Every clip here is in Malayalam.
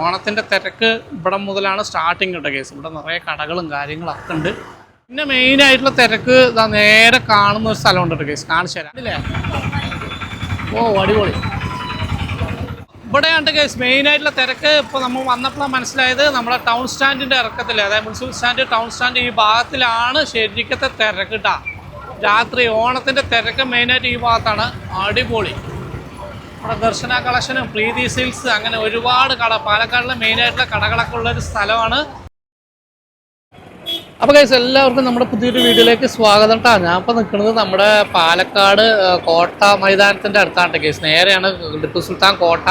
ഓണത്തിന്റെ തിരക്ക് ഇവിടെ മുതലാണ് സ്റ്റാർട്ടിങ് കേട്ടോ കേസ് ഇവിടെ നിറയെ കടകളും കാര്യങ്ങളൊക്കെ ഉണ്ട്. പിന്നെ മെയിൻ ആയിട്ടുള്ള തിരക്ക് ഇതാ നേരെ കാണുന്ന ഒരു സ്ഥലമുണ്ട് കേട്ടോ കേസ് കാണിച്ചു തരാം. അല്ലേ ഓ അടിപൊളി. ഇവിടെയാണ് കേസ് മെയിൻ ആയിട്ടുള്ള തിരക്ക്. ഇപ്പോൾ നമ്മൾ വന്നപ്പോഴാണ് മനസ്സിലായത് നമ്മുടെ ടൗൺ സ്റ്റാൻഡിന്റെ ഇറക്കത്തിൽ അതായത് മുനിസിപ്പൽ സ്റ്റാൻഡ് ടൗൺ സ്റ്റാൻഡ് ഈ ഭാഗത്തിലാണ് ശരിക്കത്തെ തിരക്ക് ട്ടാ. രാത്രി ഓണത്തിന്റെ തിരക്ക് മെയിനായിട്ട് ഈ ഭാഗത്താണ്. അടിപൊളി. ഇവിടെ ദർശന കളക്ഷനും പ്രീതി സിൽസ് അങ്ങനെ ഒരുപാട് കട പാലക്കാടിലെ മെയിനായിട്ടുള്ള കടകളൊക്കെ ഉള്ള ഒരു സ്ഥലമാണ്. അപ്പോൾ കൈസ് എല്ലാവർക്കും നമ്മുടെ പുതിയൊരു വീഡിയോയിലേക്ക് സ്വാഗതം കേട്ടോ ഞാൻ ഇപ്പോൾ നിൽക്കുന്നത് നമ്മുടെ പാലക്കാട് കോട്ട മൈതാനത്തിന്റെ അടുത്താണ് കേസ് നേരെയാണ് ടിപ്പു സുൽത്താൻ കോട്ട.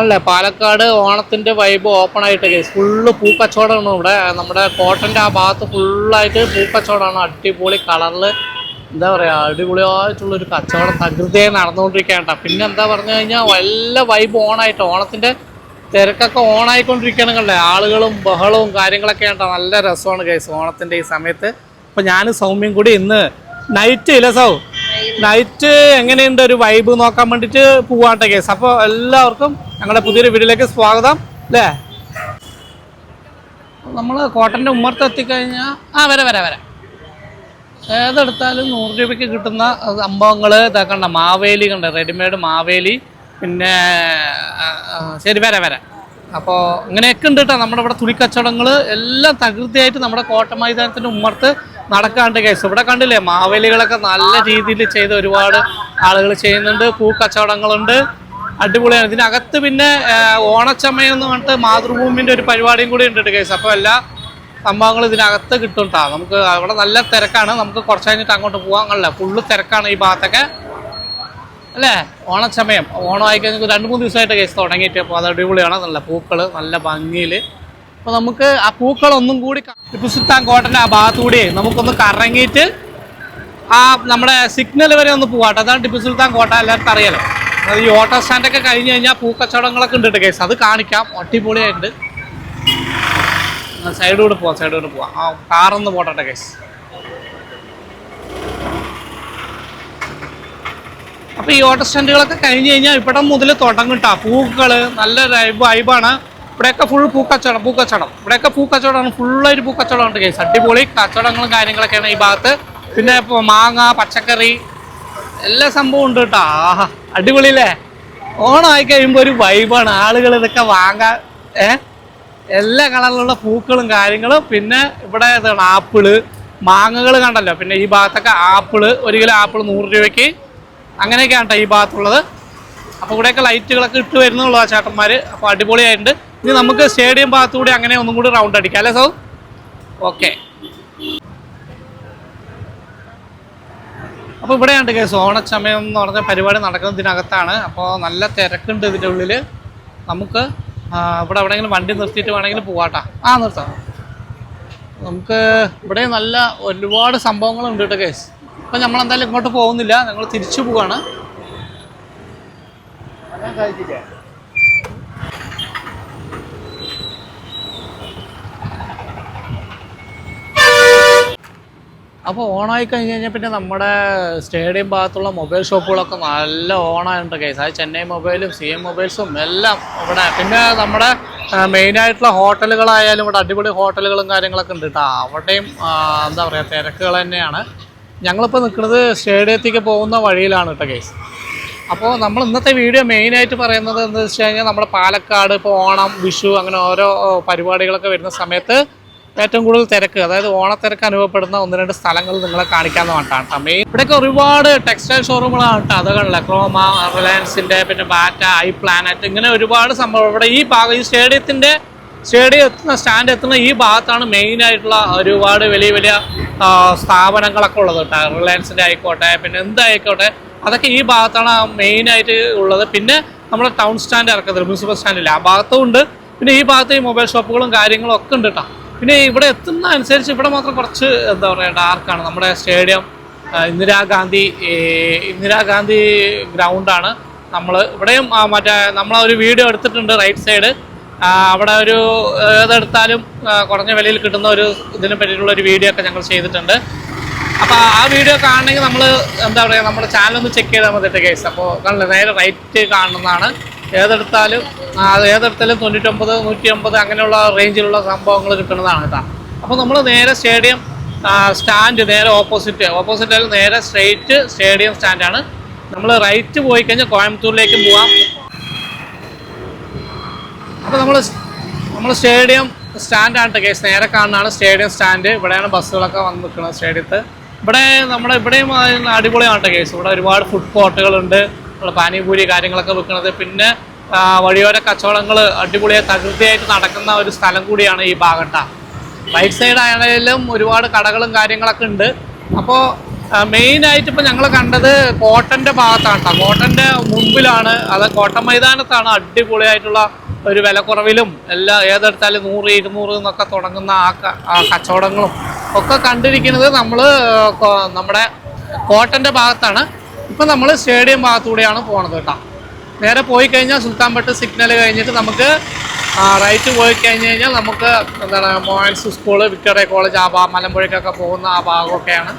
അല്ലേ പാലക്കാട് ഓണത്തിന്റെ വൈബ് ഓപ്പൺ ആയിട്ട് കേസ് ഫുള്ള് പൂക്കച്ചവടമാണ് ഇവിടെ. നമ്മുടെ കോട്ടന്റെ ആ ഭാഗത്ത് ഫുള്ളായിട്ട് പൂക്കച്ചവടമാണ്. അടിപൊളി കളറിൽ എന്താ പറയുക അടിപൊളിയായിട്ടുള്ളൊരു കച്ചവടം തകൃതിയായി നടന്നുകൊണ്ടിരിക്കുകയാണ് പിന്നെ എന്താ പറഞ്ഞു കഴിഞ്ഞാൽ വല്ല വൈബ് ഓണായിട്ട് ഓണത്തിന്റെ തിരക്കൊക്കെ ഓണായിക്കൊണ്ടിരിക്കുകയാണ് കണ്ടേ? ആളുകളും ബഹളവും കാര്യങ്ങളൊക്കെ ഉണ്ടോ നല്ല രസമാണ് കേസ് ഓണത്തിന്റെ ഈ സമയത്ത്. അപ്പോൾ ഞാൻ സൗമ്യം കൂടി ഇന്ന് നൈറ്റ് ഇല്ല സൗ? നൈറ്റ് എങ്ങനെയുണ്ട്? ഒരു വൈബ് നോക്കാൻ വേണ്ടിയിട്ട് പോവാട്ടെ കേസ് അപ്പോൾ എല്ലാവർക്കും ഞങ്ങളുടെ പുതിയൊരു വീട്ടിലേക്ക് സ്വാഗതം അല്ലേ? നമ്മൾ കോട്ടന്റെ ഉമ്മർത്ത് എത്തിക്കഴിഞ്ഞാൽ ആ വരെ വരെ വരെ. ഏതെടുത്താലും നൂറ് രൂപയ്ക്ക് കിട്ടുന്ന സംഭവങ്ങൾ ഇതാക്കണ്ട മാവേലി കണ്ട? റെഡിമെയ്ഡ് മാവേലി. പിന്നെ ശരി വരെ വരെ. അപ്പോൾ ഇങ്ങനെയൊക്കെ ഉണ്ട് കേട്ടോ നമ്മുടെ ഇവിടെ തുണിക്കച്ചവടങ്ങൾ എല്ലാം തകൃതിയായിട്ട് നമ്മുടെ കോട്ട മൈതാനത്തിന്റെ ഉമ്മർത്ത് നടക്കാണ്ട് കേസ് ഇവിടെ കണ്ടില്ലേ മാവേലികളൊക്കെ നല്ല രീതിയിൽ ചെയ്ത് ഒരുപാട് ആളുകൾ ചെയ്യുന്നുണ്ട്. പൂക്കച്ചവടങ്ങളുണ്ട്. അടിപൊളിയാണ്. ഇതിനകത്ത് പിന്നെ ഓണച്ചമയം എന്ന് പറഞ്ഞിട്ട് മാതൃഭൂമിന്റെ ഒരു പരിപാടിയും കൂടി ഉണ്ട് കേസ് അപ്പോൾ എല്ലാ സംഭവങ്ങൾ ഇതിനകത്ത് കിട്ടും നമുക്ക് അവിടെ നല്ല തിരക്കാണ്. നമുക്ക് കുറച്ച് കഴിഞ്ഞിട്ട് അങ്ങോട്ട് പോകാൻ കഴിയില്ല ഫുള്ള് തിരക്കാണ് ഈ ഭാഗത്തൊക്കെ. അല്ലേ? ഓണച്ചമയം ഓണമായി കഴിഞ്ഞാൽ രണ്ട് മൂന്ന് ദിവസമായിട്ട് കേസ് തുടങ്ങിയിട്ട്. അപ്പോൾ അത് അടിപൊളിയാണ്. നല്ല പൂക്കൾ നല്ല ഭംഗിയിൽ അപ്പോൾ നമുക്ക് ആ പൂക്കളൊന്നും കൂടി ടിപ്പു സുൽത്താൻ കോട്ടന്റെ ആ ഭാഗത്തുകൂടി നമുക്കൊന്ന് കറങ്ങിയിട്ട് ആ നമ്മുടെ സിഗ്നൽ വരെ ഒന്ന് പോകാം അതാണ് ടിപ്പു സുൽത്താൻ കോട്ട. എല്ലാവർക്കും അറിയാലോ. ഈ ഓട്ടോ സ്റ്റാൻഡൊക്കെ കഴിഞ്ഞ് കഴിഞ്ഞാൽ പൂക്കച്ചവടങ്ങളൊക്കെ ഉണ്ട് കേസ് അത് കാണിക്കാം. അടിപൊളിയായിട്ടുണ്ട്. സൈഡിലൂടെ പോവാം സൈഡിലൂടെ പോവാം. ആ കാറൊന്ന് പോട്ടെ കേസ് അപ്പോൾ ഈ ഓട്ടോ സ്റ്റാൻഡുകളൊക്കെ കഴിഞ്ഞ് കഴിഞ്ഞാൽ ഇവിടെ മുതൽ തുടങ്ങും കേട്ടോ പൂക്കൾ നല്ല വൈബ് വൈബാണ് ഇവിടെയൊക്കെ ഫുൾ പൂക്കച്ചവടം പൂക്കച്ചവടം. ഇവിടെയൊക്കെ പൂക്കച്ചവടമാണ്. ഫുള്ളൊരു പൂക്കച്ചവടം ഉണ്ട് കേസ് അടിപൊളി കച്ചവടങ്ങളും കാര്യങ്ങളൊക്കെയാണ് ഈ ഭാഗത്ത്. പിന്നെ ഇപ്പോൾ മാങ്ങ പച്ചക്കറി എല്ലാ സംഭവം ഉണ്ട് കേട്ടോ ആഹാ അടിപൊളിയല്ലേ? ആയി കഴിയുമ്പോൾ ഒരു വൈബാണ് ആളുകൾ ഇതൊക്കെ വാങ്ങാൻ ഏ? എല്ലാ കളറിലുള്ള പൂക്കളും കാര്യങ്ങളും. പിന്നെ ഇവിടെ ഇതാണ് ആപ്പിൾ. മാങ്ങകൾ കണ്ടല്ലോ. പിന്നെ ഈ ഭാഗത്തൊക്കെ ആപ്പിൾ ഒരു കിലോ ആപ്പിൾ നൂറ് രൂപയ്ക്ക്. അങ്ങനെയൊക്കെയാണ് കേട്ടോ ഈ ഭാഗത്തുള്ളത്. അപ്പോൾ ഇവിടെയൊക്കെ ലൈറ്റുകളൊക്കെ ഇട്ട് വരുന്നുള്ളൂ ആ ചേട്ടന്മാർ അപ്പോൾ അടിപൊളിയായിട്ടുണ്ട്. ഇനി നമുക്ക് സ്റ്റേഡിയം ഭാഗത്തുകൂടി അങ്ങനെ ഒന്നും കൂടി റൗണ്ട് അടിക്കാം. അല്ലേ സൗ? ഓക്കെ അപ്പോൾ ഇവിടെയാണ് കേസ് ഓണച്ചമയം എന്ന് പറഞ്ഞ പരിപാടി നടക്കുന്നതിനകത്താണ്. അപ്പോൾ നല്ല തിരക്കുണ്ട് ഇതിന്റെ ഉള്ളിൽ നമുക്ക് ഇവിടെ എവിടെയെങ്കിലും വണ്ടി നിർത്തിയിട്ട് വേണമെങ്കിൽ പോവാട്ടാ. ആ നിർത്താം. നമുക്ക് ഇവിടെ നല്ല ഒരുപാട് സംഭവങ്ങളുണ്ട് കേട്ടോ കേസ് അപ്പം നമ്മൾ എന്തായാലും ഇങ്ങോട്ട് പോകുന്നില്ല. ഞങ്ങൾ തിരിച്ചു പോവാണ്. അപ്പോൾ ഓണായി കഴിഞ്ഞ് കഴിഞ്ഞാൽ പിന്നെ നമ്മുടെ സ്റ്റേഡിയം ഭാഗത്തുള്ള മൊബൈൽ ഷോപ്പുകളൊക്കെ നല്ല ഓണായിട്ടുണ്ട് കേസ് അത് ചെന്നൈ മൊബൈലും സി എം മൊബൈൽസും എല്ലാം ഇവിടെ. പിന്നെ നമ്മുടെ മെയിനായിട്ടുള്ള ഹോട്ടലുകളായാലും ഇവിടെ അടിപൊളി ഹോട്ടലുകളും കാര്യങ്ങളൊക്കെ ഉണ്ട് കേട്ടോ അവിടെയും എന്താ പറയുക തിരക്കുകൾ തന്നെയാണ്. ഞങ്ങളിപ്പോൾ നിൽക്കുന്നത് സ്റ്റേഡിയത്തേക്ക് പോകുന്ന വഴിയിലാണ് കേട്ടോ കേസ് അപ്പോൾ നമ്മൾ ഇന്നത്തെ വീഡിയോ മെയിനായിട്ട് പറയുന്നത് എന്താ വെച്ച് കഴിഞ്ഞാൽ നമ്മുടെ പാലക്കാട് ഇപ്പോൾ ഓണം വിഷു അങ്ങനെ ഓരോ പരിപാടികളൊക്കെ വരുന്ന സമയത്ത് ഏറ്റവും കൂടുതൽ തിരക്ക് അതായത് ഓണത്തിരക്ക് അനുഭവപ്പെടുന്ന ഒന്ന് രണ്ട് സ്ഥലങ്ങൾ നിങ്ങളെ കാണിക്കാമെന്ന് പറഞ്ഞിട്ടാണ് കേട്ടോ. മെയിൻ ഇവിടെയൊക്കെ ഒരുപാട് ടെക്സ്റ്റൈൽ ഷോറൂമുകളാണ് കേട്ടോ. അതുകളിലെ ക്രോമ റിലയൻസിന്റെ പിന്നെ ബാറ്റ ഐ പ്ലാനറ്റ് ഇങ്ങനെ ഒരുപാട് സംഭവം. ഇവിടെ ഈ ഭാഗം ഈ സ്റ്റേഡിയത്തിന്റെ സ്റ്റേഡിയം എത്തുന്ന സ്റ്റാൻഡ് എത്തുന്ന ഈ ഭാഗത്താണ് മെയിൻ ആയിട്ടുള്ള ഒരുപാട് വലിയ വലിയ സ്ഥാപനങ്ങളൊക്കെ ഉള്ളത് കേട്ടോ. റിലയൻസിന്റെ ആയിക്കോട്ടെ പിന്നെ എന്തായിക്കോട്ടെ അതൊക്കെ ഈ ഭാഗത്താണ് മെയിൻ ആയിട്ട് ഉള്ളത്. പിന്നെ നമ്മുടെ ടൗൺ സ്റ്റാൻഡ് ഇറക്കുന്നത് മുനിസിപ്പൽ സ്റ്റാൻഡില്ല ആ ഭാഗത്തും ഉണ്ട്. പിന്നെ ഈ ഭാഗത്ത് ഈ മൊബൈൽ ഷോപ്പുകളും കാര്യങ്ങളും ഒക്കെ ഉണ്ട് കേട്ടോ. പിന്നെ ഇവിടെ എത്തുന്ന അനുസരിച്ച് ഇവിടെ മാത്രം കുറച്ച് എന്താ പറയുക ഡാർക്കാണ് നമ്മുടെ സ്റ്റേഡിയം ഇന്ദിരാഗാന്ധി ഇന്ദിരാഗാന്ധി ഗ്രൗണ്ടാണ് നമ്മൾ ഇവിടെയും മറ്റേ നമ്മളെ ഒരു വീഡിയോ എടുത്തിട്ടുണ്ട് റൈറ്റ് സൈഡ് അവിടെ ഒരു ഏതെടുത്താലും കുറഞ്ഞ വിലയിൽ കിട്ടുന്ന ഒരു ഇതിനെ പറ്റിയിട്ടുള്ള ഒരു വീഡിയോ ഒക്കെ ഞങ്ങൾ ചെയ്തിട്ടുണ്ട്. അപ്പോൾ ആ വീഡിയോ കാണണമെങ്കിൽ നമ്മൾ എന്താ പറയുക നമ്മുടെ ചാനൽ ഒന്ന് ചെക്ക് ചെയ്താൽ മതി കേസ് അപ്പോൾ നേരെ റൈറ്റ് കാണുന്നതാണ്. ഏതെടുത്താലും ഏതെടുത്താലും തൊണ്ണൂറ്റൊമ്പത് നൂറ്റി അമ്പത് അങ്ങനെയുള്ള റേഞ്ചിലുള്ള സംഭവങ്ങൾ കിട്ടുന്നതാണ് കേട്ടോ. അപ്പോൾ നമ്മൾ നേരെ സ്റ്റേഡിയം സ്റ്റാൻഡ് നേരെ ഓപ്പോസിറ്റ് ഓപ്പോസിറ്റ് നേരെ സ്ട്രെയിറ്റ് സ്റ്റേഡിയം സ്റ്റാൻഡാണ് നമ്മൾ റൈറ്റ് പോയി കഴിഞ്ഞാൽ കോയമ്പത്തൂരിലേക്ക് പോവാം. അപ്പോൾ നമ്മൾ നമ്മൾ സ്റ്റേഡിയം സ്റ്റാൻഡാണ് കേസ് നേരെ കാണുന്നതാണ് സ്റ്റേഡിയം സ്റ്റാൻഡ് ഇവിടെയാണ് ബസ്സുകളൊക്കെ വന്ന് നിൽക്കുന്നത് സ്റ്റേഡിയത്ത് ഇവിടെ നമ്മുടെ ഇവിടെയും അടിപൊളിയാണ് കേസ് ഇവിടെ ഒരുപാട് ഫുഡ് കോർട്ടുകളുണ്ട് പാനിപൂരി കാര്യങ്ങളൊക്കെ വിൽക്കുന്നത് പിന്നെ വഴിയോര കച്ചവടങ്ങൾ അടിപൊളിയായി തകൃതിയായിട്ട് നടക്കുന്ന ഒരു സ്ഥലം കൂടിയാണ് ഈ ഭാഗട്ട. റൈറ്റ് സൈഡ് ആണെങ്കിലും ഒരുപാട് കടകളും കാര്യങ്ങളൊക്കെ ഉണ്ട്. അപ്പോൾ മെയിനായിട്ട് ഇപ്പോൾ ഞങ്ങൾ കണ്ടത് കോട്ടന്റെ ഭാഗത്താണ് കേട്ടോ കോട്ടന്റെ മുമ്പിലാണ് അത് കോട്ടൻ മൈതാനത്താണ് അടിപൊളിയായിട്ടുള്ള ഒരു വിലക്കുറവിലും എല്ലാ ഏതെടുത്താലും നൂറ് ഇരുന്നൂറ് എന്നൊക്കെ തുടങ്ങുന്ന ആ കച്ചവടങ്ങളും ഒക്കെ കണ്ടിരിക്കുന്നത് നമ്മൾ നമ്മുടെ കോട്ടന്റെ ഭാഗത്താണ്. ഇപ്പം നമ്മൾ സ്റ്റേഡിയം ഭാഗത്തൂടെയാണ് പോണത് കേട്ടോ. നേരെ പോയി കഴിഞ്ഞാൽ സുൽത്താൻപട്ട് സിഗ്നൽ കഴിഞ്ഞിട്ട് നമുക്ക് റൈറ്റ് പോയി കഴിഞ്ഞ് കഴിഞ്ഞാൽ നമുക്ക് എന്താണ് മോയൻസ് സ്കൂൾ വിക്ടോറിയ കോളേജ് ആ ഭാ മലമ്പുഴയ്ക്കൊക്കെ പോകുന്ന ആ ഭാഗമൊക്കെയാണ്.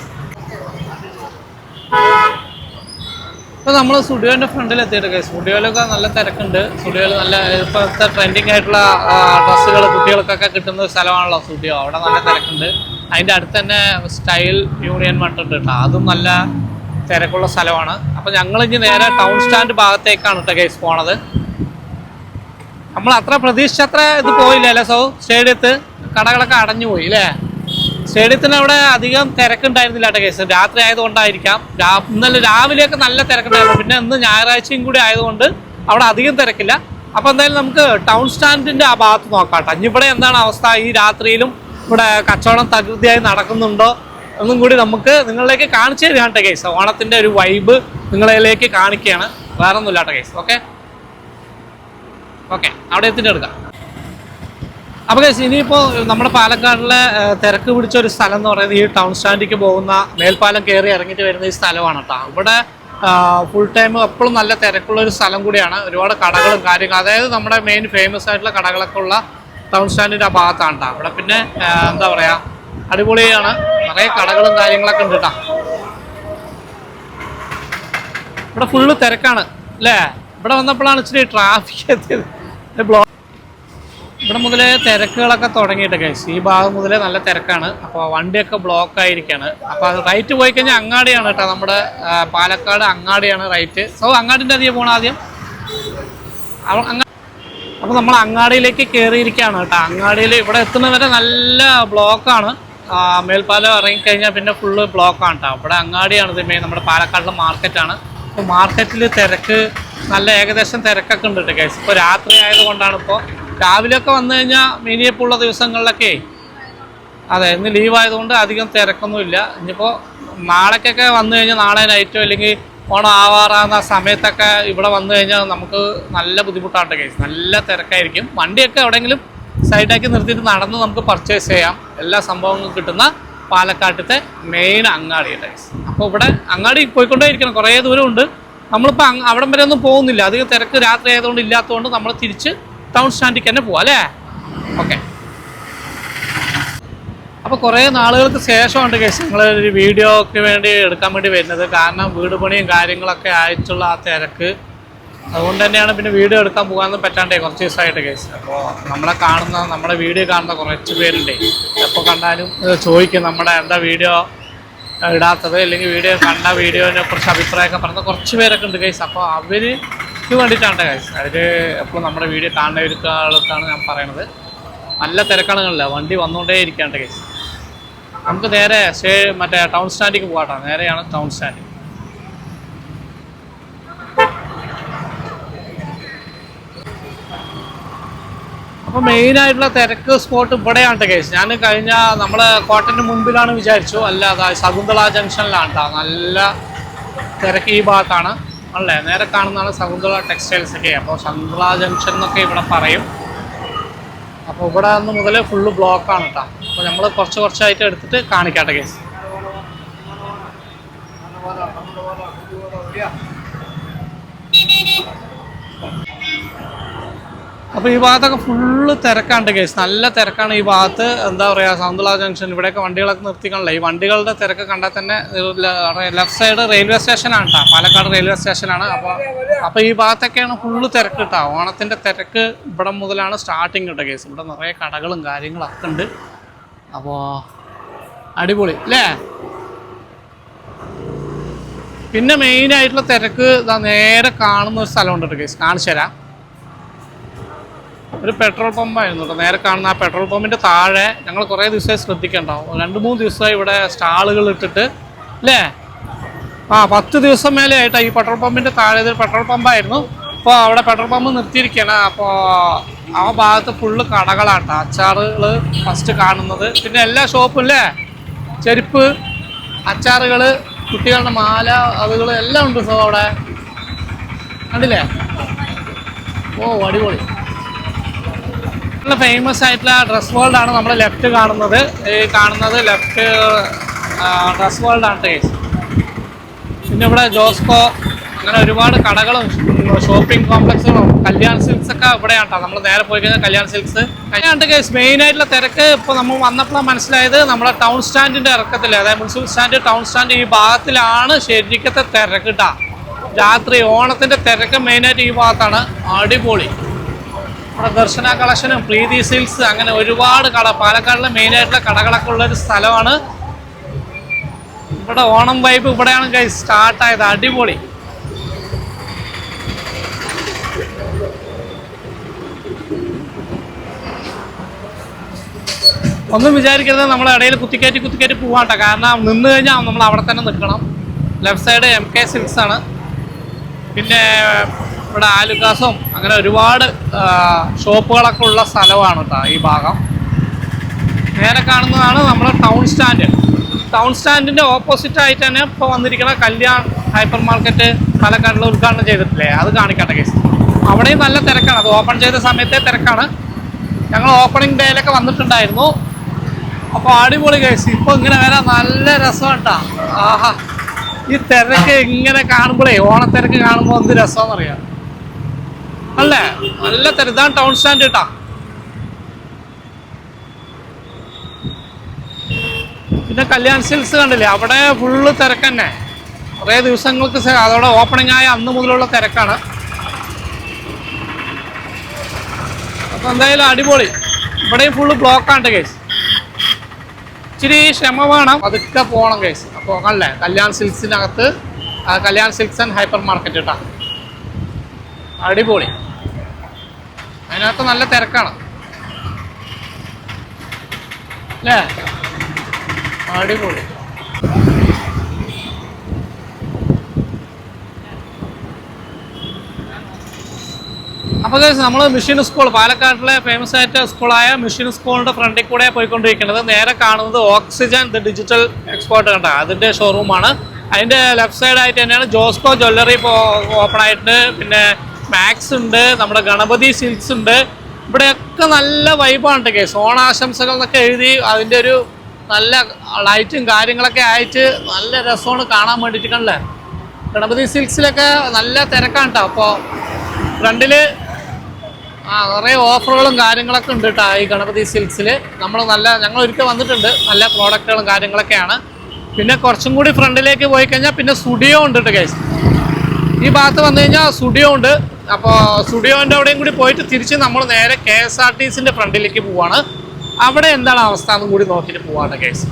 ഇപ്പോൾ നമ്മൾ സ്റ്റുഡിയോന്റെ ഫ്രണ്ടിൽ എത്തിയിട്ട് സ്റ്റുഡിയോയിലൊക്കെ നല്ല തിരക്കുണ്ട്. സ്റ്റുഡിയോയിൽ നല്ല ഇപ്പോഴത്തെ ട്രെൻഡിങ് ആയിട്ടുള്ള ഡ്രസ്സുകൾ കുട്ടികൾക്കൊക്കെ കിട്ടുന്ന ഒരു സ്ഥലമാണല്ലോ സ്റ്റുഡിയോ. അവിടെ നല്ല തിരക്കുണ്ട്. അതിന്റെ അടുത്ത് തന്നെ സ്റ്റൈൽ യൂണിയൻ മട്ടുണ്ട് കേട്ടോ. അതും നല്ല തിരക്കുള്ള സ്ഥലമാണ്. അപ്പോൾ ഇനി നേരെ ടൗൺ സ്റ്റാൻഡ് ഭാഗത്തേക്കാണ് കേട്ടോ കേസ് പോണത്. നമ്മൾ അത്ര പ്രതീക്ഷിച്ചത്ര ഇത് പോയില്ല അല്ലേ സോ? സ്റ്റേഡിയത്ത് കടകളൊക്കെ അടഞ്ഞു പോയി അല്ലേ സ്റ്റേഡിയത്തിന് അവിടെ അധികം തിരക്കുണ്ടായിരുന്നില്ല കേട്ടോ കേസ് രാത്രി ആയതുകൊണ്ടായിരിക്കാം. ഇന്നലെ രാവിലെയൊക്കെ നല്ല തിരക്കുണ്ടായിരുന്നു. പിന്നെ ഇന്ന് ഞായറാഴ്ചയും കൂടി ആയതുകൊണ്ട് അവിടെ അധികം തിരക്കില്ല. അപ്പോൾ എന്തായാലും നമുക്ക് ടൗൺ സ്റ്റാൻഡിന്റെ ആ ഭാഗത്ത് നോക്കാം കേട്ടോ ഇനി ഇവിടെ എന്താണ് അവസ്ഥ? ഈ രാത്രിയിലും ഇവിടെ കച്ചവടം തകൃതിയായി നടക്കുന്നുണ്ടോ? ഒന്നും കൂടി നമുക്ക് നിങ്ങളിലേക്ക് കാണിച്ചു തരാം കേട്ടോ കേസ് ഓണത്തിന്റെ ഒരു വൈബ് നിങ്ങളിലേക്ക് കാണിക്കുകയാണ്. വേറെ ഒന്നും കേട്ടോ കേസ് ഓക്കെ ഓക്കെ അവിടെ എത്തിയിട്ട് എടുക്കാം. അപ്പോൾ കേസ് ഇനിയിപ്പോൾ നമ്മുടെ പാലക്കാടിലെ തിരക്ക് പിടിച്ച ഒരു സ്ഥലം എന്ന് പറയുന്നത് ഈ ടൗൺ സ്റ്റാൻഡിലേക്ക് പോകുന്ന മേൽപ്പാലം കയറി ഇറങ്ങിയിട്ട് വരുന്ന ഈ സ്ഥലമാണ് കേട്ടോ. ഇവിടെ ഫുൾ ടൈം എപ്പോഴും നല്ല തിരക്കുള്ള ഒരു സ്ഥലം കൂടിയാണ്. ഒരുപാട് കടകളും കാര്യങ്ങളും. അതായത് നമ്മുടെ മെയിൻ ഫേമസ് ആയിട്ടുള്ള കടകളൊക്കെ ഉള്ള ടൗൺ സ്റ്റാൻഡിന്റെ ആ ഭാഗത്താണ് കേട്ടോ. അവിടെ പിന്നെ എന്താ പറയുക അടിപൊളിയാണ്. നിറയെ കടകളും കാര്യങ്ങളൊക്കെ ഉണ്ട് കേട്ടോ ഇവിടെ ഫുള്ള് തിരക്കാണ് അല്ലേ? ഇവിടെ വന്നപ്പോഴാണ് ഇച്ചിരി ട്രാഫിക് എത്തിയത്. ബ്ലോക്ക് ഇവിടെ മുതലേ തിരക്കുകളൊക്കെ തുടങ്ങിയിട്ട് കഴിച്ച് ഈ ഭാഗം മുതലേ നല്ല തിരക്കാണ്. അപ്പോൾ വണ്ടിയൊക്കെ ബ്ലോക്ക് ആയിരിക്കാണ്. അപ്പോൾ അത് റൈറ്റ് പോയി കഴിഞ്ഞാൽ അങ്ങാടിയാണ് കേട്ടോ നമ്മുടെ പാലക്കാട് അങ്ങാടിയാണ് റൈറ്റ് സോ അങ്ങാടിന്റെ അധികം പോകണം ആദ്യം? അപ്പോൾ നമ്മൾ അങ്ങാടിയിലേക്ക് കയറിയിരിക്കുകയാണ് കേട്ടോ അങ്ങാടിയിൽ ഇവിടെ എത്തുന്നവരെ നല്ല ബ്ലോക്കാണ് മേൽപ്പാലം ഇറങ്ങിക്കഴിഞ്ഞാൽ പിന്നെ ഫുള്ള് ബ്ലോക്കാണ് കേട്ടോ ഇവിടെ അങ്ങാടിയാണ് ഇത് മെയിൻ നമ്മുടെ പാലക്കാടിലെ മാർക്കറ്റാണ് അപ്പോൾ മാർക്കറ്റിൽ തിരക്ക് നല്ല ഏകദേശം തിരക്കൊക്കെ ഉണ്ട് കേസ് ഇപ്പോൾ രാത്രി ആയതുകൊണ്ടാണ് ഇപ്പോൾ രാവിലെയൊക്കെ വന്നു കഴിഞ്ഞാൽ മിനിയപ്പുള്ള ദിവസങ്ങളിലൊക്കെ അതെ ഇന്ന് ലീവ് ആയതുകൊണ്ട് അധികം തിരക്കൊന്നുമില്ല ഇനിയിപ്പോൾ നാളേക്കൊക്കെ വന്നു കഴിഞ്ഞാൽ നാളെ നൈറ്റോ അല്ലെങ്കിൽ ഓണം ആവാറാകുന്ന സമയത്തൊക്കെ ഇവിടെ വന്നു കഴിഞ്ഞാൽ നമുക്ക് നല്ല ബുദ്ധിമുട്ടാണ് കേസ് നല്ല തിരക്കായിരിക്കും. വണ്ടിയൊക്കെ എവിടെയെങ്കിലും സൈഡാക്കി നിർത്തിയിട്ട് നടന്ന് നമുക്ക് പർച്ചേസ് ചെയ്യാം. എല്ലാ സംഭവങ്ങളും കിട്ടുന്ന പാലക്കാട്ടത്തെ മെയിൻ അങ്ങാടി ടൈസ് അപ്പോൾ ഇവിടെ അങ്ങാടി പോയിക്കൊണ്ടേ ഇരിക്കണം കുറേ ദൂരമുണ്ട്. നമ്മളിപ്പോൾ അവിടം വരെ ഒന്നും പോകുന്നില്ല. അധികം തിരക്ക് രാത്രി ആയതുകൊണ്ട് ഇല്ലാത്തതുകൊണ്ട് നമ്മൾ തിരിച്ച് ടൗൺ സ്റ്റാൻഡിലേക്ക് തന്നെ പോവാം അല്ലേ? ഓക്കെ അപ്പോൾ കുറേ നാളുകൾക്ക് ശേഷമുണ്ട് കേസ് ഞങ്ങൾ ഒരു വീഡിയോക്ക് വേണ്ടി എടുക്കാൻ വേണ്ടി വരുന്നത്. കാരണം വീട് പണിയും കാര്യങ്ങളൊക്കെ അയച്ചുള്ള ആ തിരക്ക്. അതുകൊണ്ട് തന്നെയാണ് പിന്നെ വീട് എടുക്കാൻ പോകാനൊന്നും പറ്റാണ്ടേ കുറച്ച് ദിവസമായിട്ട് കേസ് അപ്പോൾ നമ്മളെ കാണുന്ന നമ്മുടെ വീഡിയോ കാണുന്ന കുറച്ച് പേരുണ്ട്. എപ്പോൾ കണ്ടാലും ചോദിക്കും നമ്മുടെ എന്താ വീഡിയോ ഇടാത്തത്? അല്ലെങ്കിൽ വീഡിയോ കണ്ട വീഡിയോനെ കുറിച്ച് അഭിപ്രായമൊക്കെ പറഞ്ഞ കുറച്ച് പേരൊക്കെ ഉണ്ട് കേസ് അപ്പോൾ അവർക്ക് വേണ്ടിയിട്ടാണ് കേസ് അവർ എപ്പോഴും നമ്മുടെ വീഡിയോ കാണുന്നവർക്കാണ് ഞാൻ പറയണത്. നല്ല തിരക്കണങ്ങളില്ല വണ്ടി വന്നുകൊണ്ടേ ഇരിക്കാണ്ട് കേസ് നമുക്ക് നേരെ മറ്റേ ടൗൺ സ്റ്റാൻഡിലേക്ക് പോകാട്ടോ. നേരെയാണ് ടൗൺ സ്റ്റാൻഡ് അപ്പോൾ മെയിനായിട്ടുള്ള തിരക്ക് സ്പോട്ട് ഇവിടെയാണ് കേസ് ഞാൻ കഴിഞ്ഞ നമ്മൾ കോട്ടന്റെ മുമ്പിലാണ് വിചാരിച്ചു. അല്ല അതാ ശകുന്തള ജംഗ്ഷനിലാണ് നല്ല തിരക്ക് ഈ ഭാഗത്താണ്. അല്ലേ? നേരെ കാണുന്നതാണ് ശകുന്തള ടെക്സ്റ്റൈൽസ് ഒക്കെ. അപ്പോൾ ശകുന്തള ജംഗ്ഷൻ എന്നൊക്കെ ഇവിടെ പറയും. അപ്പോൾ ഇവിടെ നിന്ന് മുതൽ ഫുള്ള് ബ്ലോക്കാണ് കേട്ടോ അപ്പോൾ നമ്മൾ കുറച്ച് കുറച്ചായിട്ട് എടുത്തിട്ട് കാണിക്കാട്ടെ കേസ് അപ്പോൾ ഈ ഭാഗത്തൊക്കെ ഫുള്ള് തിരക്കാണ്ട് കേസ് നല്ല തിരക്കാണ് ഈ ഭാഗത്ത്. എന്താ പറയുക സൗന്ദള ജംഗ്ഷൻ ഇവിടെയൊക്കെ വണ്ടികളൊക്കെ നിർത്തിക്കണല്ലോ? ഈ വണ്ടികളുടെ തിരക്ക് കണ്ടാൽ തന്നെ ലെഫ്റ്റ് സൈഡ് റെയിൽവേ സ്റ്റേഷനാണ് കേട്ടോ പാലക്കാട് റെയിൽവേ സ്റ്റേഷനാണ് അപ്പോൾ അപ്പോൾ ഈ ഭാഗത്തൊക്കെയാണ് ഫുള്ള് തിരക്ക് കേട്ടോ ഓണത്തിന്റെ തിരക്ക് ഇവിടെ മുതലാണ് സ്റ്റാർട്ടിങ് കേട്ടോ കേസ് ഇവിടെ നിറയെ കടകളും കാര്യങ്ങളൊക്കെ ഉണ്ട്. അപ്പോൾ അടിപൊളി അല്ലേ പിന്നെ മെയിനായിട്ടുള്ള തിരക്ക് നേരെ കാണുന്ന ഒരു സ്ഥലമുണ്ട് കേട്ടോ കേസ് കാണിച്ചു തരാം ഒരു പെട്രോൾ പമ്പായിരുന്നു കേട്ടോ. നേരെ കാണുന്ന ആ പെട്രോൾ പമ്പിന്റെ താഴെ ഞങ്ങൾ കുറേ ദിവസമായി ശ്രദ്ധിക്കണ്ടാവും. രണ്ട് മൂന്ന് ദിവസമായി ഇവിടെ സ്റ്റാളുകൾ ഇട്ടിട്ട് അല്ലേ? ആ പത്ത് ദിവസം മേലെ ആയിട്ടാ ഈ പെട്രോൾ പമ്പിന്റെ താഴെ ഇതൊരു പെട്രോൾ പമ്പായിരുന്നു. അപ്പോൾ അവിടെ പെട്രോൾ പമ്പ് നിർത്തിയിരിക്കുകയാണ് അപ്പോൾ ആ ഭാഗത്ത് ഫുള്ള് കടകളാട്ടോ അച്ചാറുകൾ ഫസ്റ്റ് കാണുന്നത്. പിന്നെ എല്ലാ ഷോപ്പും അല്ലേ? ചെരുപ്പ് അച്ചാറുകൾ കുട്ടികളുടെ മാല അതുകൾ എല്ലാം ഉണ്ട് സോ അവിടെ. കണ്ടില്ലേ? ഓ അടിപൊളി. ഫേമസ് ആയിട്ടുള്ള ഡ്രസ് വേൾഡ് ആണ് നമ്മൾ ലെഫ്റ്റ് കാണുന്നത്. ഈ കാണുന്നത് ലെഫ്റ്റ് ഡ്രസ് വേൾഡ് ആണ് ടേസ്റ്റ് പിന്നെ ഇവിടെ ജോസ്കോ അങ്ങനെ ഒരുപാട് കടകളും ഷോപ്പിംഗ് കോംപ്ലക്സുകളും കല്യാൺ സിൽക്സ് ഒക്കെ ഇവിടെയാണ് നമ്മൾ നേരെ പോയി കഴിഞ്ഞാൽ കല്യാൺ സിൽക്സ് കല്യാൺ കേസ് മെയിൻ ആയിട്ടുള്ള തിരക്ക് ഇപ്പോൾ നമ്മൾ വന്നപ്പോൾ മനസ്സിലായത് നമ്മുടെ ടൗൺ സ്റ്റാൻഡിന്റെ ഇറക്കത്തിൽ അതായത് മുനിസിപ്പൽ സ്റ്റാൻഡ് ടൗൺ സ്റ്റാൻഡ് ഈ ഭാഗത്തിലാണ് ശരിക്കത്തെ തിരക്ക് രാത്രി ഓണത്തിന്റെ തിരക്ക് മെയിനായിട്ട് ഈ ഭാഗത്താണ്. അടിപൊളി. ഇവിടെ ദർശന കളക്ഷനും പ്രീതി സിൽസ് അങ്ങനെ ഒരുപാട് കട. പാലക്കാടിലെ മെയിൻ ആയിട്ടുള്ള കടകളൊക്കെ ഉള്ള ഒരു സ്ഥലമാണ്. ഇവിടെ ഓണം വൈബ് ഇവിടെയാണ് കൈ സ്റ്റാർട്ടായത് അടിപൊളി. ഒന്നും വിചാരിക്കരുത്. നമ്മൾ ഇടയിൽ കുത്തിക്കയറ്റി കുത്തിക്കയറ്റി പോവാട്ടോ. കാരണം നിന്ന് കഴിഞ്ഞാൽ നമ്മൾ അവിടെ തന്നെ നിൽക്കണം. Left side M K silks ആണ്. പിന്നെ ഇവിടെ ആലുക്കാസും അങ്ങനെ ഒരുപാട് ഷോപ്പുകളൊക്കെ ഉള്ള സ്ഥലമാണ് കേട്ടോ ഈ ഭാഗം. നേരെ കാണുന്നതാണ് നമ്മുടെ ടൗൺ സ്റ്റാൻഡ്. ടൗൺ സ്റ്റാൻഡിന്റെ ഓപ്പോസിറ്റ് ആയിട്ട് തന്നെ ഇപ്പോൾ വന്നിരിക്കുന്ന കല്യാൺ ഹൈപ്പർ മാർക്കറ്റ് പാലക്കാടിൽ ഉദ്ഘാടനം ചെയ്തിട്ടില്ലേ? അത് കാണിക്കട്ടെ കേസ് അവിടെയും നല്ല തിരക്കാണ്. അത് ഓപ്പൺ ചെയ്ത സമയത്തെ തിരക്കാണ്. ഞങ്ങൾ ഓപ്പണിംഗ് ഡേയിലൊക്കെ വന്നിട്ടുണ്ടായിരുന്നു. അപ്പോൾ അടിപൊളി കേസ് ഇപ്പോൾ ഇങ്ങനെ വരാൻ നല്ല രസമാട്ടാ ആഹാ. ഈ തിരക്ക് ഇങ്ങനെ കാണുമ്പോഴേ ഓണത്തിരക്ക് കാണുമ്പോൾ എന്ത് രസമാണെന്നറിയാം? അല്ലേ? നല്ല തരുതാൻ ടൗൺ സ്റ്റാൻഡ് കേട്ടാ പിന്നെ കല്യാൺ സിൽസ് കണ്ടില്ലേ? അവിടെ ഫുള്ള് തിരക്ക് തന്നെ. കുറേ ദിവസങ്ങൾക്ക് അതോടെ ഓപ്പണിംഗ് ആയ അന്ന് മുതലുള്ള തിരക്കാണ്. അപ്പൊ എന്തായാലും അടിപൊളി. ഇവിടെയും ഫുള്ള് ബ്ലോക്കാണ് കേസ് ഇച്ചിരി ക്ഷമ വേണം. അതൊക്കെ പോകണം കേസ് അപ്പോൾ അല്ലേ? കല്യാൺ സിൽസിനകത്ത് Kalyan silks and hyper market കേട്ടോ അടിപൊളി. അതിനകത്ത് നല്ല തിരക്കാണ്. അല്ലേ? അടിപൊളി. അപ്പോൾ നമ്മൾ മിഷൻ സ്കൂൾ പാലക്കാട്ടിലെ ഫേമസ് ആയിട്ട് സ്കൂളായ മിഷൻ സ്കൂളിന്റെ ഫ്രണ്ടിൽ കൂടെ പോയിക്കൊണ്ടിരിക്കുന്നത്. നേരെ കാണുന്നത് ഓക്സിജൻ ദ ഡിജിറ്റൽ എക്സ്പോർട്ട് കണ്ട. അതിന്റെ ഷോറൂമാണ് അതിന്റെ ലെഫ്റ്റ് സൈഡായിട്ട് തന്നെയാണ് ജോസ്കോ ജ്വല്ലറി ഓപ്പൺ ആയിട്ടുണ്ട്. പിന്നെ മാക്സ് ഉണ്ട് നമ്മുടെ ഗണപതി സിൽക്സ് ഉണ്ട്. ഇവിടെയൊക്കെ നല്ല വൈബാണ് കേസ്. ഓണാശംസകൾ എന്നൊക്കെ എഴുതി അതിന്റെ ഒരു നല്ല ലൈറ്റും കാര്യങ്ങളൊക്കെ ആയിട്ട് നല്ല രസമാണ് കാണാൻ വേണ്ടിയിട്ട് കണ്ടല്ലേ? ഗണപതി സിൽക്സിലൊക്കെ നല്ല തിരക്കാണ് കേട്ടോ അപ്പോൾ ഫ്രണ്ടിൽ ആ കുറേ ഓഫറുകളും കാര്യങ്ങളൊക്കെ ഉണ്ട് കേട്ടോ ഈ ഗണപതി സിൽക്സിൽ നമ്മൾ നല്ല ഞങ്ങൾ ഒരിക്കൽ വന്നിട്ടുണ്ട്. നല്ല പ്രോഡക്റ്റുകളും കാര്യങ്ങളൊക്കെയാണ്. പിന്നെ കുറച്ചും കൂടി ഫ്രണ്ടിലേക്ക് പോയി കഴിഞ്ഞാൽ പിന്നെ സ്റ്റുഡിയോ ഉണ്ട് കേട്ടോ കേസ്. ഈ ഭാഗത്ത് വന്നു കഴിഞ്ഞാൽ സ്റ്റുഡിയോ ഉണ്ട്. അപ്പോൾ സ്റ്റുഡിയോന്റെ അവിടെയും കൂടി പോയിട്ട് തിരിച്ച് നമ്മൾ നേരെ കെ എസ് ആർ ടി സിന്റെ ഫ്രണ്ടിലേക്ക് പോവാണ്. അവിടെ എന്താണ് അവസ്ഥ എന്നും കൂടി നോക്കിയിട്ട് പോവാണ് കേസ്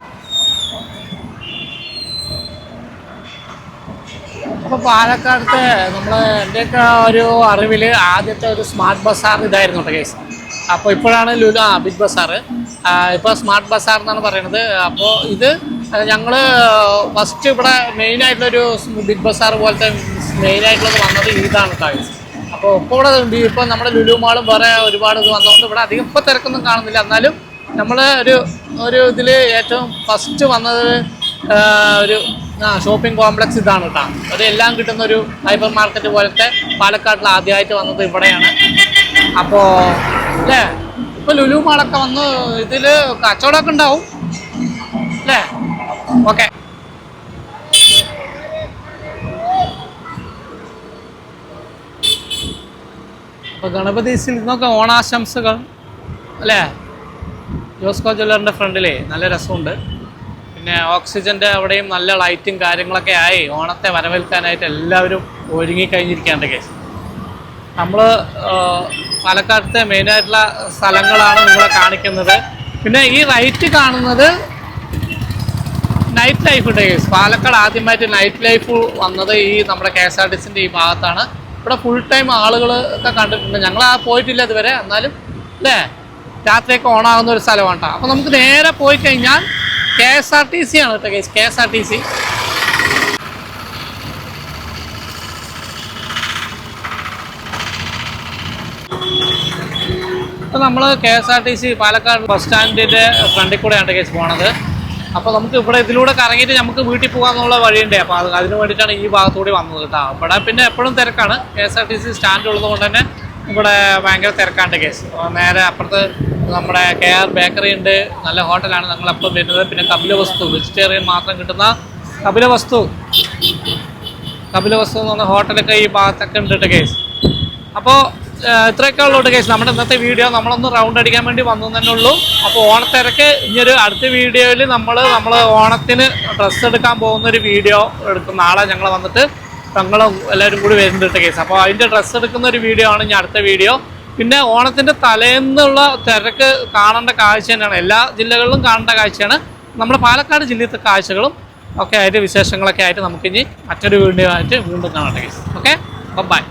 അപ്പോൾ പാലക്കാടത്തെ നമ്മൾ എന്റെയൊക്കെ ഒരു അറിവിൽ ആദ്യത്തെ ഒരു സ്മാർട്ട് ബസാർ ഇതായിരുന്നു കേട്ടോ കേസ് അപ്പോൾ ഇപ്പോഴാണ് ലുലു ബിഗ് ബസാർ. ഇപ്പോൾ സ്മാർട്ട് ബസാർ എന്നാണ് പറയുന്നത്. അപ്പോൾ ഇത് ഞങ്ങൾ ഫസ്റ്റ് ഇവിടെ മെയിനായിട്ടുള്ളൊരു ബിഗ് ബസാർ പോലത്തെ മെയിനായിട്ടുള്ളത് വന്നത് ഇതാണ് കേട്ടോ ഇപ്പോൾ ഇവിടെ ഉണ്ട്. ഇപ്പോൾ നമ്മുടെ ലുലു മാളും വേറെ ഒരുപാട് ഇത് വന്നതുകൊണ്ട് ഇവിടെ അധികം ഇപ്പോൾ തിരക്കൊന്നും കാണുന്നില്ല. എന്നാലും നമ്മൾ ഒരു ഒരു ഇതിൽ ഏറ്റവും ഫസ്റ്റ് വന്നത് ഒരു ഷോപ്പിംഗ് കോംപ്ലക്സ് ഇതാണ് കേട്ടോ അത് എല്ലാം കിട്ടുന്ന ഒരു ഹൈപ്പർ മാർക്കറ്റ് പോലത്തെ പാലക്കാട്ടിൽ ആദ്യമായിട്ട് വന്നത് ഇവിടെയാണ്. അപ്പോ അല്ലേ ഇപ്പോൾ ലുലു മാളൊക്കെ വന്ന് ഇതിൽ കച്ചവടമൊക്കെ ഉണ്ടാവും. അല്ലേ ഓക്കെ. അപ്പോൾ ഗണപതി നിന്നൊക്കെ ഓണാശംസകൾ അല്ലേ? ജോസ്കോ ജ്വല്ലറിന്റെ ഫ്രണ്ടിലേ നല്ല രസമുണ്ട്. പിന്നെ ഓക്സിജന്റെ അവിടെയും നല്ല ലൈറ്റും കാര്യങ്ങളൊക്കെ ആയി ഓണത്തെ വരവേൽക്കാനായിട്ട് എല്ലാവരും ഒരുങ്ങി കഴിഞ്ഞിരിക്കാണ്ട് കേസ് നമ്മൾ പാലക്കാടത്തെ മെയിനായിട്ടുള്ള സ്ഥലങ്ങളാണ് നിങ്ങളെ കാണിക്കുന്നത്. പിന്നെ ഈ റൈറ്റ് കാണുന്നത് നൈറ്റ് ലൈഫ് ഉണ്ട് കേസ് പാലക്കാട് ആദ്യമായിട്ട് നൈറ്റ് ലൈഫ് വന്നത് ഈ നമ്മുടെ കെ എസ് ആർ ടി സിന്റെ ഈ ഭാഗത്താണ്. ഇവിടെ ഫുൾ ടൈം ആളുകൾ ഒക്കെ കണ്ടിട്ടുണ്ട്. ഞങ്ങൾ ആ പോയിട്ടില്ല ഇതുവരെ. എന്നാലും അല്ലേ രാത്രിയൊക്കെ ഓണാകുന്ന ഒരു സ്ഥലമാണ് കേട്ടോ അപ്പോൾ നമുക്ക് നേരെ പോയി കഴിഞ്ഞാൽ K S R T C ആണ് കേട്ടോ case K S R T C അപ്പോൾ നമ്മൾ K S R T C Palakkad bus സ്റ്റാൻഡിന്റെ ഫ്രണ്ടിൽ കൂടെയാണ് കേസ് പോണത്. അപ്പോൾ നമുക്ക് ഇവിടെ ഇതിലൂടെ കറങ്ങിയിട്ട് നമുക്ക് വീട്ടിൽ പോകാമെന്നുള്ള വഴിയുണ്ട്. അപ്പോൾ അത് അതിന് വേണ്ടിയിട്ടാണ് ഈ ഭാഗത്തൂടെ വന്നത് കേട്ടോ. ഇവിടെ പിന്നെ എപ്പോഴും തിരക്കാണ്. K S R T C stand ഉള്ളതുകൊണ്ട് തന്നെ ഇവിടെ ഭയങ്കര തിരക്കാണ്ട് കേസ്. നേരെ അപ്പുറത്ത് നമ്മുടെ കെ ആർ ബേക്കറി ഉണ്ട്. നല്ല ഹോട്ടലാണ് ഞങ്ങൾ അപ്പം വരുന്നത്. പിന്നെ കപില വസ്തു വെജിറ്റേറിയൻ മാത്രം കിട്ടുന്ന കപില വസ്തു. കപില വസ്തു എന്ന് പറഞ്ഞ ഹോട്ടലൊക്കെ ഈ ഭാഗത്തൊക്കെ ഉണ്ട് കേസ്. അപ്പോൾ ഇത്രയൊക്കെ ഉള്ളൂ കേസ് നമ്മുടെ ഇന്നത്തെ വീഡിയോ നമ്മളൊന്ന് റൗണ്ട് അടിക്കാൻ വേണ്ടി വന്നു തന്നെ ഉള്ളൂ. അപ്പോൾ ഓണത്തിരക്ക് ഇനിയൊരു അടുത്ത വീഡിയോയിൽ നമ്മൾ നമ്മൾ ഓണത്തിന് ഡ്രസ്സ് എടുക്കാൻ പോകുന്ന ഒരു വീഡിയോ എടുക്കും നാളെ ഞങ്ങൾ വന്നിട്ട്. ഞങ്ങൾ എല്ലാവരും കൂടി വരുന്നുണ്ട് കേസ് അപ്പോൾ അതിന്റെ ഡ്രസ്സ് എടുക്കുന്ന ഒരു വീഡിയോ ആണ് ഇനി അടുത്ത വീഡിയോ പിന്നെ ഓണത്തിന്റെ തലേന്നുള്ള തിരക്ക് കാണേണ്ട കാഴ്ച തന്നെയാണ്. എല്ലാ ജില്ലകളിലും കാണേണ്ട കാഴ്ചയാണ്. നമ്മുടെ പാലക്കാട് ജില്ലയിലത്തെ കാഴ്ചകളും ഒക്കെ ആയിട്ട് വിശേഷങ്ങളൊക്കെ ആയിട്ട് നമുക്കിനി മറ്റൊരു വീഡിയോ ആയിട്ട് വീണ്ടും കാണട്ടെ കേസ് ഓക്കെ ബൈ